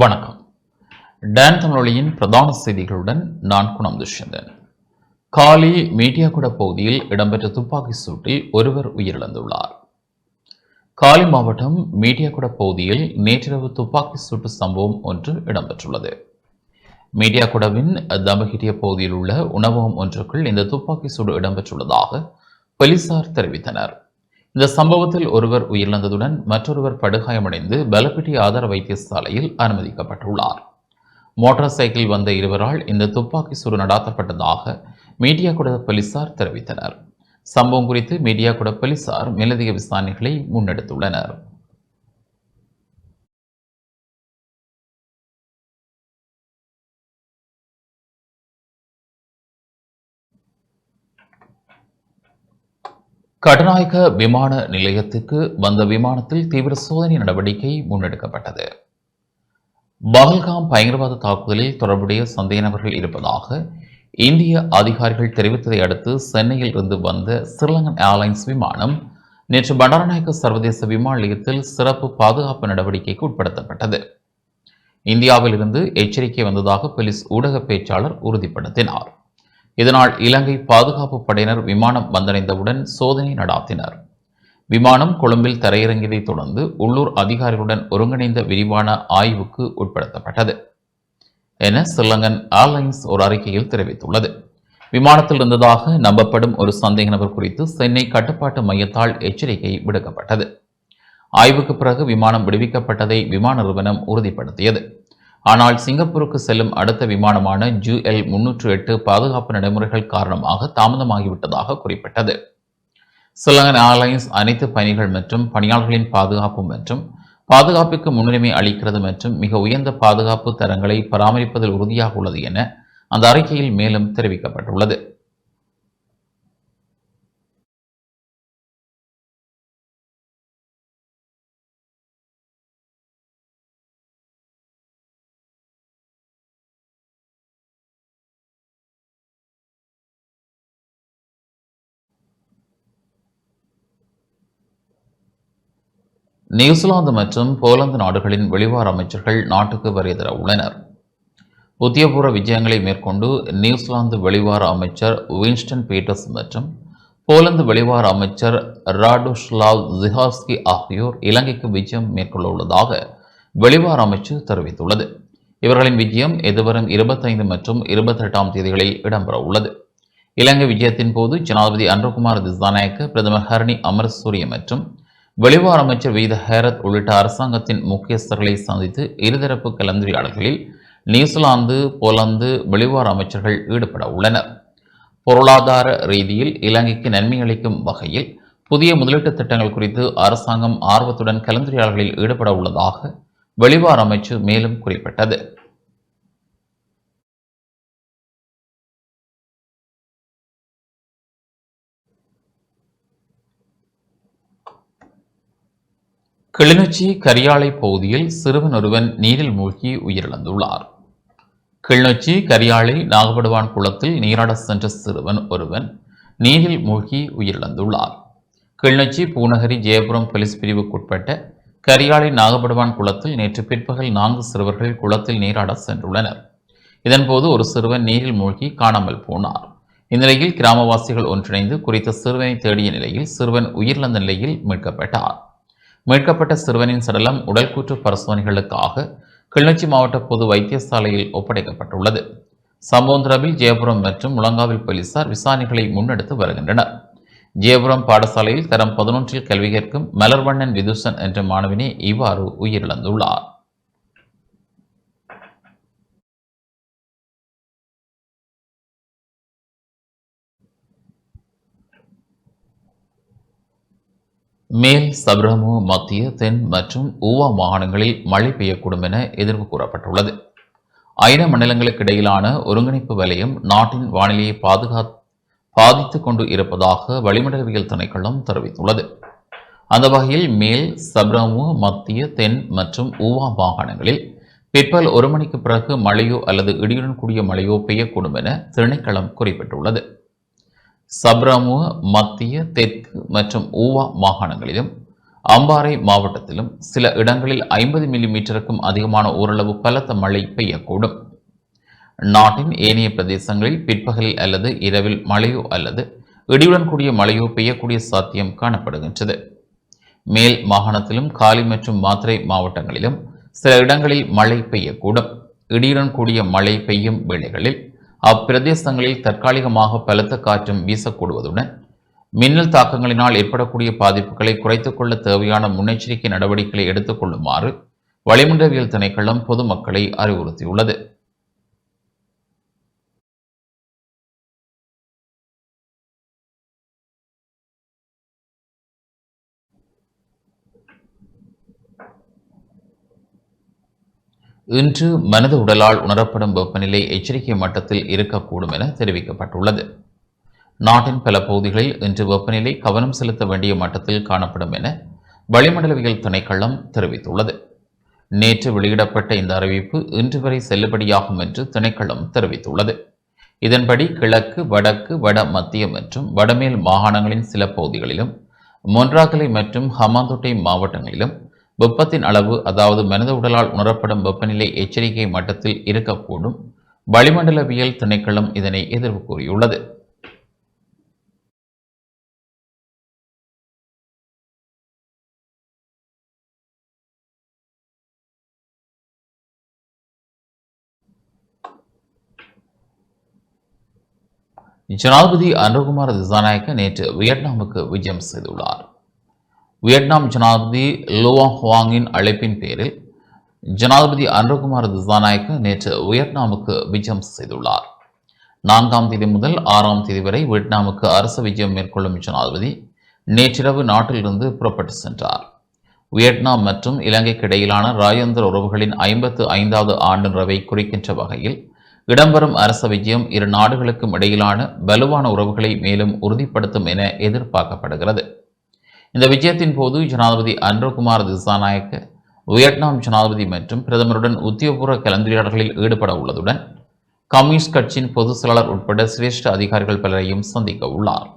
வணக்கம். டான் தமிழொலியின் பிரதான செய்திகளுடன் நான் குணம் துஷ்யந்தன். காலி மீடியாகுட பகுதியில் இடம்பெற்ற துப்பாக்கி சூட்டில் ஒருவர் உயிரிழந்துள்ளார். காலி மாவட்டம் மீடியாகுட பகுதியில் நேற்றிரவு துப்பாக்கி சூட்டு சம்பவம் ஒன்று இடம்பெற்றுள்ளது. மீடியாகுடவின் தமகிரிய பகுதியில் உள்ள உணவகம் ஒன்றுக்குள் இந்த துப்பாக்கி சூடு இடம்பெற்றுள்ளதாக போலீசார் தெரிவித்தனர். இந்த சம்பவத்தில் ஒருவர் உயிரிழந்ததுடன் மற்றொருவர் படுகாயமடைந்து பலப்பிட்டி ஆதார வைத்தியசாலையில் அனுமதிக்கப்பட்டுள்ளார். மோட்டார் சைக்கிள் வந்த இருவரால் இந்த துப்பாக்கி சூடு நடாத்தப்பட்டதாக மீடியாகுட போலீசார் தெரிவித்தனர். சம்பவம் குறித்து மீடியாகுட போலீசார் மேலதிக விசாரணைகளை முன்னெடுத்துள்ளனர். கடநாயக விமான நிலையத்துக்கு வந்த விமானத்தில் தீவிர சோதனை நடவடிக்கை முன்னெடுக்கப்பட்டது. பகல்காம் பயங்கரவாத தாக்குதலில் தொடர்புடைய சந்தேக நபர்கள் இருப்பதாக இந்திய அதிகாரிகள் தெரிவித்ததை அடுத்து சென்னையில் இருந்து வந்த ஸ்ரீலங்கன் ஏர்லைன்ஸ் விமானம் நேற்று பண்டாரநாயக்க சர்வதேச விமான நிலையத்தில் சிறப்பு பாதுகாப்பு நடவடிக்கைக்கு உட்படுத்தப்பட்டது. இந்தியாவிலிருந்து எச்சரிக்கை வந்ததாக போலீஸ் ஊடக பேச்சாளர் உறுதிப்படுத்தினார். இதனால் இலங்கை பாதுகாப்பு படையினர் விமானம் வந்தடைந்தவுடன் சோதனை நடாத்தினர். விமானம் கொழும்பில் தரையிறங்கியதைத் தொடர்ந்து உள்ளூர் அதிகாரிகளுடன் ஒருங்கிணைந்த விரிவான ஆய்வுக்கு உட்படுத்தப்பட்டது. என ஸ்ரீலங்கன் ஏர்லைன்ஸ் ஒரு அறிக்கையில் தெரிவித்துள்ளது. விமானத்தில் இருந்ததாக நம்பப்படும் ஒரு சந்தேக நபர் குறித்து சென்னை கட்டுப்பாட்டு மையத்தால் எச்சரிக்கை விடுக்கப்பட்டது. ஆய்வுக்கு பிறகு விமானம் விடுவிக்கப்பட்டதை விமான நிறுவனம் உறுதிப்படுத்தியது. ஆனால் சிங்கப்பூருக்கு செல்லும் அடுத்த விமானமான ஜூஎல் முன்னூற்று எட்டு பாதுகாப்பு நடைமுறைகள் காரணமாக தாமதமாகிவிட்டதாக குறிப்பிட்டது. சிலங்கன் ஏர்லைன்ஸ் அனைத்து பயணிகள் மற்றும் பணியாளர்களின் பாதுகாப்பு மற்றும் பாதுகாப்புக்கு முன்னுரிமை அளிக்கிறது மற்றும் மிக உயர்ந்த பாதுகாப்பு தரங்களை பராமரிப்பதில் உறுதியாக உள்ளது என அந்த அறிக்கையில் மேலும் தெரிவிக்கப்பட்டுள்ளது. நியூசிலாந்து மற்றும் போலந்து நாடுகளின் வெளிவார அமைச்சர்கள் நாட்டுக்கு வருகை தர உள்ளனர். உத்தியபூர்வ விஜயங்களை மேற்கொண்டு நியூசிலாந்து வெளிவார அமைச்சர் வின்ஸ்டன் பீட்டர்ஸ் மற்றும் போலந்து வெளிவார அமைச்சர் ராடோஸ்லாவ் ஜிஹாஸ்கி ஆகியோர் இலங்கைக்கு விஜயம் மேற்கொள்ள உள்ளதாக வெளிவார அமைச்சு தெரிவித்துள்ளது. இவர்களின் விஜயம் எதிர்வரும் இருபத்தைந்து மற்றும் இருபத்தெட்டாம் தேதிகளில் இடம்பெற உள்ளது. இலங்கை விஜயத்தின் போது ஜனாதிபதி அன்றகுமார் திசாநாயக்க பிரதமர் ஹரணி அமர்சூரிய மற்றும் வெளிவார அமைச்சர் வீத ஹேரத் உள்ளிட்ட அரசாங்கத்தின் முக்கியஸ்தர்களை சந்தித்து இருதரப்பு கலந்துரையாடல்களில் நியூசிலாந்து போலந்து வெளிவார அமைச்சர்கள் ஈடுபட உள்ளனர். பொருளாதார ரீதியில் இலங்கைக்கு நன்மை அளிக்கும் வகையில் புதிய முதலீட்டு திட்டங்கள் குறித்து அரசாங்கம் ஆர்வத்துடன் கலந்துரையாடல்களில் ஈடுபட உள்ளதாக வெளிவார அமைச்சு மேலும் குறிப்பிட்டது. கிளிநொச்சி கரியாலை பகுதியில் சிறுவன் ஒருவன் நீரில் மூழ்கி உயிரிழந்துள்ளார். கிளிநொச்சி கரியாலை நாகப்படுவான் குளத்தில் நீராட சென்ற சிறுவன் ஒருவன் நீரில் மூழ்கி உயிரிழந்துள்ளார். கிளிநொச்சி பூநகரி ஜெயபுரம் போலீஸ் பிரிவுக்குட்பட்ட கரியாலை நாகப்படுவான் குளத்தில் நேற்று பிற்பகல் நான்கு சிறுவர்கள் குளத்தில் நீராட சென்றுள்ளனர். இதன்போது ஒரு சிறுவன் நீரில் மூழ்கி காணாமல் போனார். இந்நிலையில் கிராமவாசிகள் ஒன்றிணைந்து குறித்த சிறுவனை தேடிய நிலையில் சிறுவன் உயிரிழந்த நிலையில் மீட்கப்பட்டார். மீட்கப்பட்ட சிறுவனின் சடலம் உடல்கூற்று பரிசோதனைகளுக்காக கிளிநொச்சி மாவட்ட பொது வைத்தியசாலையில் ஒப்படைக்கப்பட்டுள்ளது. சம்பவம் ஜெயபுரம் மற்றும் முழங்காவில் போலீசார் விசாரணைகளை முன்னெடுத்து வருகின்றனர். ஜெயபுரம் பாடசாலையில் தரம் பதினொன்றில் கல்வி கேட்கும் மலர்வண்ணன் விதுசன் என்ற மாணவனே இவ்வாறு உயிரிழந்துள்ளார். மேல் சப்ரமு மத்திய தென் மற்றும் ஊவா மாகாணங்களில் மழை பெய்யக்கூடும் என எதிர்ப்பு கூறப்பட்டுள்ளது. ஐநா மண்டலங்களுக்கு இடையிலான ஒருங்கிணைப்பு வலயம் நாட்டின் வானிலையை பாதுகா பாதித்துக் கொண்டு இருப்பதாக வளிமண்டலவியல் திணைக்களம் தெரிவித்துள்ளது. அந்த வகையில் மேல் சப்ரமு மத்திய தென் மற்றும் ஊவா மாகாணங்களில் பிற்பல் ஒரு மணிக்கு பிறகு மழையோ அல்லது இடியுடன் கூடிய மழையோ பெய்யக்கூடும் என திணைக்களம் குறிப்பிட்டுள்ளது. சப்ரமுக மத்திய தெற்கு மற்றும் ஊவா மாகாணங்களிலும் அம்பாறை மாவட்டத்திலும் சில இடங்களில் ஐம்பது மில்லி மீட்டருக்கும் அதிகமான ஓரளவு பலத்த மழை பெய்யக்கூடும். நாட்டின் ஏனைய பிரதேசங்களில் பிற்பகலில் அல்லது இரவில் மழையோ அல்லது இடியுடன் கூடிய மழையோ பெய்யக்கூடிய சாத்தியம் காணப்படுகின்றது. மேல் மாகாணத்திலும் காலி மற்றும் மாத்திரை மாவட்டங்களிலும் சில இடங்களில் மழை பெய்யக்கூடும். இடியுடன் கூடிய மழை பெய்யும் வேளைகளில் அப்பிரதேசங்களில் தற்காலிகமாக பலத்த காற்றும் வீசக்கூடுவதுடன் மின்னல் தாக்கங்களினால் ஏற்படக்கூடிய பாதிப்புகளை குறைத்துக் கொள்ள தேவையான முன்னெச்சரிக்கை நடவடிக்கைகளை எடுத்துக் கொள்ளுமாறு வளிமண்டலவியல் திணைக்களம் பொதுமக்களை அறிவுறுத்தியுள்ளது. இன்று மனித உடலால் உணரப்படும் வெப்பநிலை எச்சரிக்கை மட்டத்தில் இருக்கக்கூடும் என தெரிவிக்கப்பட்டுள்ளது. நாட்டின் பல பகுதிகளில் இன்று வெப்பநிலை கவனம் செலுத்த வேண்டிய மட்டத்தில் காணப்படும் என வளிமண்டலவியல் திணைக்களம் தெரிவித்துள்ளது. நேற்று வெளியிடப்பட்ட இந்த அறிவிப்பு இன்று வரை செல்லுபடியாகும் என்று திணைக்களம் தெரிவித்துள்ளது. இதன்படி கிழக்கு வடக்கு வட மத்திய மற்றும் வடமேல் மாகாணங்களின் சில பகுதிகளிலும் மொன்றாகலை மற்றும் ஹமாந்தோட்டை மாவட்டங்களிலும் வெப்பத்தின் அளவு அதாவது மனித உடலால் உணரப்படும் வெப்பநிலை எச்சரிக்கை மட்டத்தில் இருக்கக்கூடும். வளிமண்டலவியல் திணைக்களம் இதனை எதிர்வு கூறியுள்ளது. ஜனாதிபதி அனுகுமார் திசாநாயக்க நேற்று வியட்நாமுக்கு விஜயம் செய்துள்ளார். வியட்நாம் ஜனாதிபதி லோவா ஹுவாங்கின் அழைப்பின் பேரில் ஜனாதிபதி அனுகுமார் திசாநாயக்க நேற்று வியட்நாமுக்கு விஜயம் செய்துள்ளார். நான்காம் தேதி முதல் ஆறாம் தேதி வரை வியட்நாமுக்கு அரசு விஜயம் மேற்கொள்ளும் ஜனாதிபதி நேற்றிரவு நாட்டிலிருந்து புறப்பட்டு சென்றார். வியட்நாம் மற்றும் இலங்கைக்கு இடையிலான ராஜேந்திர உறவுகளின் ஐம்பத்து ஐந்தாவது ஆண்டு நிறவை குறிக்கின்ற வகையில் இடம்பெறும் அரச விஜயம் இரு நாடுகளுக்கும் இடையிலான வலுவான உறவுகளை மேலும் உறுதிப்படுத்தும் என எதிர்பார்க்கப்படுகிறது. இந்த விஜயத்தின் போது ஜனாதிபதி அன்ரகுமார் திசாநாயக்க வியட்நாம் ஜனாதிபதி மற்றும் பிரதமருடன் உத்தியோகபூர்வ கலந்துரையாடல்களில் ஈடுபட உள்ளதுடன் கம்யூனிஸ்ட் கட்சியின் பொதுச் செயலாளர் உட்பட சிரேஷ்ட அதிகாரிகள் பலரையும் சந்திக்க உள்ளார்.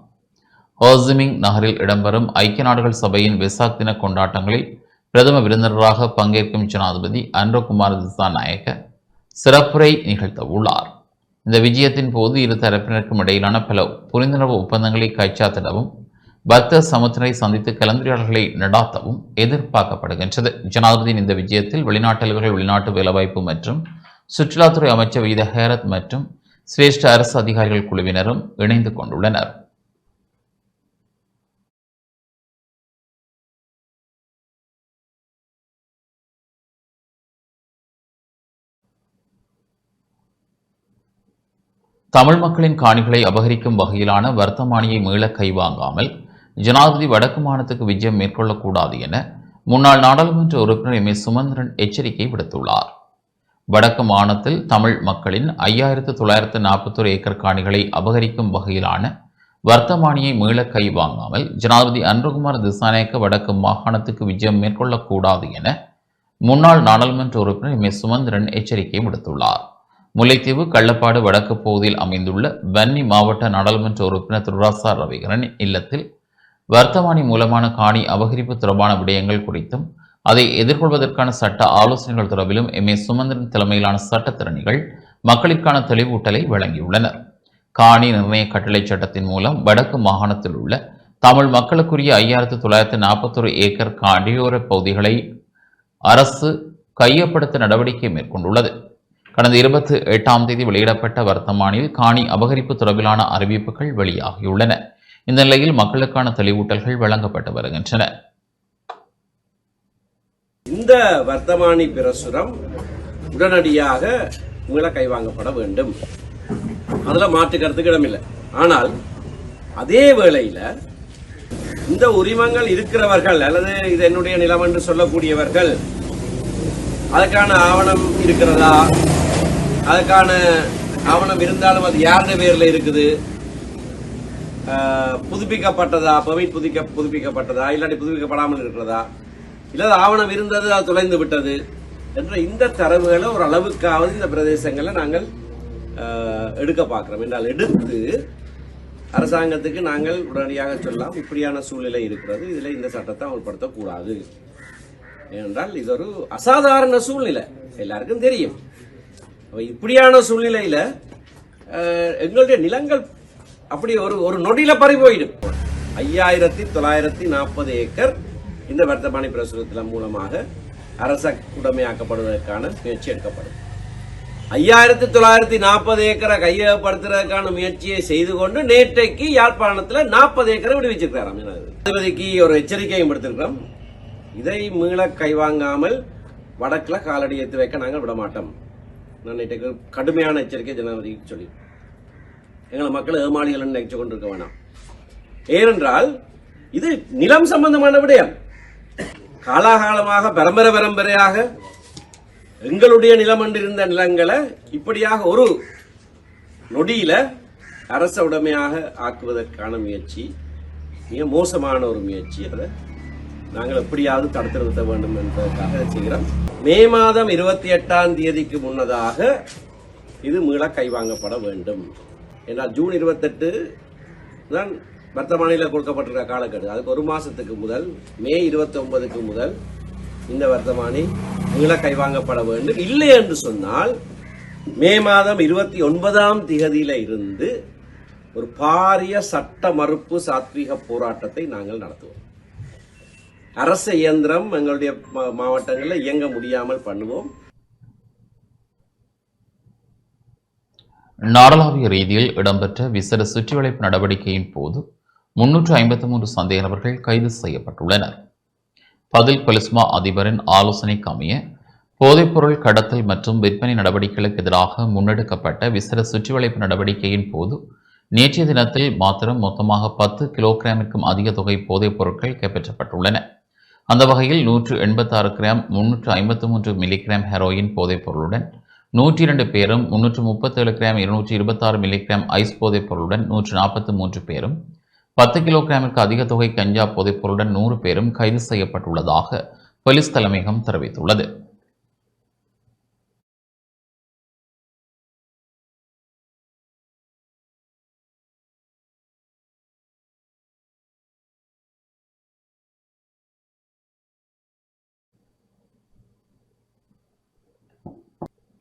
ஹோசிமிங் நகரில் இடம்பெறும் ஐக்கிய நாடுகள் சபையின் வெசாக் தின கொண்டாட்டங்களில் பிரதம விருந்தினராக பங்கேற்கும் ஜனாதிபதி அன்ரகுமார் திசாநாயக்க சிறப்புரை நிகழ்த்த உள்ளார். இந்த விஜயத்தின் போது இரு தரப்பினருக்கும் இடையிலான பல புரிந்துணர்வு ஒப்பந்தங்களை கைச்சாத்திடவும் பக்த சமுத்திரை சந்தித்து கலந்துரையாடல்களை நடாத்தவும் எதிர்பார்க்கப்படுகின்றது. ஜனாதிபதியின் இந்த விஜயத்தில் வெளிநாட்டல்கள் வெளிநாட்டு வேலைவாய்ப்பு மற்றும் சுற்றுலாத்துறை அமைச்சர் விகித ஹேரத் மற்றும் சிரேஷ்ட அரசு அதிகாரிகள் குழுவினரும் இணைந்து கொண்டுள்ளனர். தமிழ் மக்களின் காணிகளை அபகரிக்கும் வகையிலான வர்த்தமானியை மீள கைவாங்காமல் ஜனாதிபதி வடக்கு மாநிலத்துக்கு விஜயம் மேற்கொள்ளக்கூடாது என முன்னாள் நாடாளுமன்ற உறுப்பினர் எம் ஏ சுமந்திரன் எச்சரிக்கை விடுத்துள்ளார். வடக்கு மாநிலத்தில் தமிழ் மக்களின் ஐயாயிரத்து தொள்ளாயிரத்து நாற்பத்தொரு ஏக்கர் காணிகளை அபகரிக்கும் வகையிலான வர்த்தமானியை மீள கைவாங்காமல் ஜனாதிபதி அன்பகுமார் திசாநாயக்க வடக்கு மாகாணத்துக்கு விஜயம் மேற்கொள்ளக்கூடாது என முன்னாள் நாடாளுமன்ற உறுப்பினர் எம் ஏ சுமந்திரன் எச்சரிக்கை விடுத்துள்ளார். முல்லைத்தீவு கள்ளப்பாடு வடக்கு பகுதியில் அமைந்துள்ள வன்னி மாவட்ட நாடாளுமன்ற உறுப்பினர் திருராசா ரவிகரன் இல்லத்தில் வர்த்தமானி மூலமான காணி அபகரிப்பு தொடர்பான விடயங்கள் குறித்தும் அதை எதிர்கொள்வதற்கான சட்ட ஆலோசனைகள் தொடர்பிலும் எம் ஏ சுமந்திரன் தலைமையிலான சட்டத்திறனிகள் மக்களுக்கான தெளிவூட்டலை வழங்கியுள்ளனர். காணி நிர்ணய கட்டளை சட்டத்தின் மூலம் வடக்கு மாகாணத்தில் உள்ள தமிழ் மக்களுக்குரிய ஐயாயிரத்து தொள்ளாயிரத்து நாற்பத்தொரு ஏக்கர் காடியோர பகுதிகளை அரசு கையப்படுத்த நடவடிக்கை மேற்கொண்டுள்ளது. கடந்த இருபத்தி எட்டாம் தேதி வெளியிடப்பட்ட வர்த்தமானில் காணி அபகரிப்பு தொடர்பிலான அறிவிப்புகள் வெளியாகியுள்ளன. இந்த நிலையில் மக்களுக்கான தெளிவூட்டல்கள் வழங்கப்பட்டு வருகின்றன. இந்த வர்த்தமானி பிரசுரம் உடனடியாக மீள கைவாங்கப்பட வேண்டும். அதில் மாற்று கருத்துக்கு இடமில்லை. ஆனால் அதே வேளையில இந்த உரிமங்கள் இருக்கிறவர்கள் அல்லது இது என்னுடைய நிலம் என்று சொல்லக்கூடியவர்கள் அதுக்கான ஆவணம் இருக்கிறதா? அதுக்கான ஆவணம் இருந்தாலும் அது யாருடைய பேரில் இருக்குது? புதுப்பிக்கப்பட்டதா? பெர்மிட் புதுக்க புதுப்பிக்கப்பட்டதா? இல்லாட்டி புதுப்பிக்கப்படாமல் இருக்கிறதா? இல்லாத ஆவணம் இருந்தது அது தொலைந்து விட்டது என்ற இந்த தரவுகளை ஒரு அளவுக்காவது இந்த பிரதேசங்களை நாங்கள் எடுக்க பார்க்குறோம். என்றால் எடுத்து அரசாங்கத்துக்கு நாங்கள் உடனடியாக சொல்லலாம் இப்படியான சூழ்நிலை இருக்கிறது. இதில் இந்த சட்டத்தை அமல்படுத்தக்கூடாது. ஏனென்றால் இது ஒரு அசாதாரண சூழ்நிலை. எல்லாருக்கும் தெரியும். இப்படியான சூழ்நிலையில் எங்களுடைய நிலங்கள் அப்படி ஒரு ஒரு நொடியில பறி போயிடும். ஐயாயிரத்தி தொள்ளாயிரத்தி நாற்பது ஏக்கர் இந்த வர்த்தமானி பிரசுரத்தில் மூலமாக அரச உடைமையாக்கப்படுவதற்கான முயற்சி எடுக்கப்படும். ஐயாயிரத்தி தொள்ளாயிரத்தி நாற்பது ஏக்கரை கையகப்படுத்துறதுக்கான முயற்சியை செய்து கொண்டு நேற்றைக்கு யாழ்ப்பாணத்தில் நாற்பது ஏக்கரை விடுவிச்சிருக்கிறாராம் ஜனாதிபதிக்கு ஒரு எச்சரிக்கையும் எடுத்திருக்கிறோம் இதை மீள கைவாங்காமல் வடக்கில் காலடி எடுத்து வைக்க நாங்கள் விடமாட்டோம். நான் நேற்றைக்கு கடுமையான எச்சரிக்கை ஜனாதிபதிக்கு சொல்லி எங்களை மக்களை ஏமாளிகள் நினைச்சு கொண்டிருக்க வேணாம். ஏனென்றால் இது நிலம் சம்பந்தமான விடயம். காலாகாலமாக பரம்பரை பரம்பரையாக எங்களுடைய நிலம் இருந்த நிலங்களை இப்படியாக ஒரு நொடியில அரச உடைமையாக ஆக்குவதற்கான முயற்சி மிக மோசமான ஒரு முயற்சி. அதை நாங்கள் எப்படியாவது தடுத்து நிறுத்த வேண்டும் என்பதற்காக செய்கிறோம். மே மாதம் இருபத்தி எட்டாம் தேதிக்கு முன்னதாக இது மீள கைவாங்கப்பட வேண்டும். ஏன்னா ஜூன் இருபத்தெட்டு தான் வர்த்தமானியில் கொடுக்கப்பட்டிருக்க காலக்கெடு. அதுக்கு ஒரு மாதத்துக்கு முதல் மே இருபத்தி ஒன்பதுக்கு முதல் இந்த வர்த்தமானி மீள கைவாங்கப்பட வேண்டும். இல்லை என்று சொன்னால் மே மாதம் இருபத்தி ஒன்பதாம் திகதியில் இருந்து ஒரு பாரிய சட்ட மறுப்பு சாத்வீக போராட்டத்தை நாங்கள் நடத்துவோம். அரசு இயந்திரம் எங்களுடைய மா- மாவட்டங்களில் இயங்க முடியாமல் பண்ணுவோம். நாடளாவிய ரீதியில் இடம்பெற்ற விசேட சுற்றிவளைப்பு நடவடிக்கையின் போது முன்னூற்று ஐம்பத்தி மூன்று சந்தேக நபர்கள் கைது செய்யப்பட்டுள்ளனர். பதில் கொலிஸ்மா அதிபரின் ஆலோசனைக்கு அமைய போதைப்பொருள் கடத்தல் மற்றும் விற்பனை நடவடிக்கைகளுக்கு எதிராக முன்னெடுக்கப்பட்ட விசேட சுற்றிவளைப்பு நடவடிக்கையின் போது நேற்றைய தினத்தில் மாத்திரம் மொத்தமாக பத்து கிலோகிராமிற்கும் அதிக தொகை போதைப் பொருட்கள் கைப்பற்றப்பட்டுள்ளன. அந்த வகையில் நூற்று எண்பத்தாறு கிராம் முன்னூற்று ஐம்பத்து மூன்று மில்லிகிராம் ஹெரோயின் போதைப் பொருளுடன் நூற்றி இரண்டு பேரும் முன்னூற்று முப்பத்தேழு கிராம் இருநூற்றி இருபத்தாறு மில்லிகிராம் ஐஸ் போதைப் பொருளுடன் நூற்று நாற்பத்தி மூன்று பேரும் பத்து கிலோகிராமிற்கு அதிக தொகை கஞ்சா போதைப் பொருளுடன் நூறு பேரும் கைது செய்யப்பட்டுள்ளதாக போலீஸ் தலைமையகம் தெரிவித்துள்ளது.